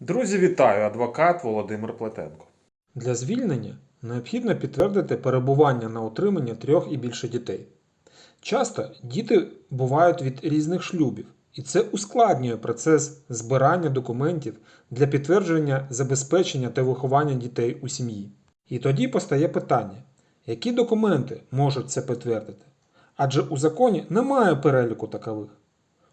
Друзі, вітаю! Адвокат Володимир Плетенко. Для звільнення необхідно підтвердити перебування на утриманні трьох і більше дітей. Часто діти бувають від різних шлюбів, і це ускладнює процес збирання документів для підтвердження забезпечення та виховання дітей у сім'ї. І тоді постає питання, які документи можуть це підтвердити? Адже у законі немає переліку такових.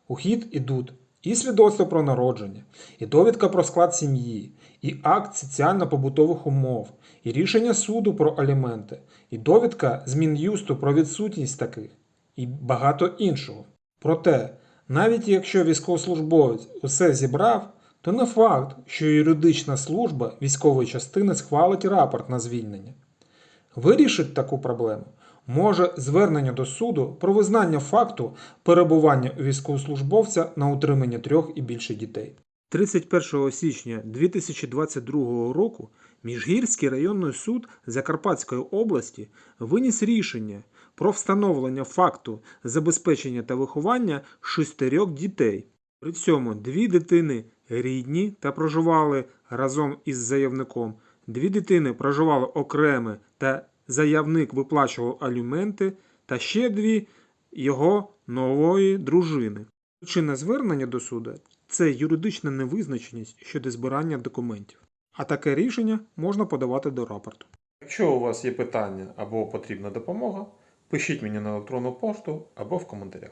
У хід ідуть і свідоцтво про народження, і довідка про склад сім'ї, і акт соціально-побутових умов, і рішення суду про аліменти, і довідка з Мін'юсту про відсутність таких, і багато іншого. Проте, навіть якщо військовослужбовець усе зібрав, то не факт, що юридична служба військової частини схвалить рапорт на звільнення. Вирішить таку проблему може звернення до суду про визнання факту перебування військовослужбовця на утриманні трьох і більше дітей. 31 січня 2022 року Міжгірський районний суд Закарпатської області виніс рішення про встановлення факту забезпечення та виховання шестерьох дітей. При цьому дві дитини рідні та проживали разом із заявником, дві дитини проживали окремо та заявник виплачував аліменти, та ще дві його нової дружини. Причина звернення до суду це юридична невизначеність щодо збирання документів. А таке рішення можна подавати до рапорту. Якщо у вас є питання або потрібна допомога, пишіть мені на електронну пошту або в коментарях.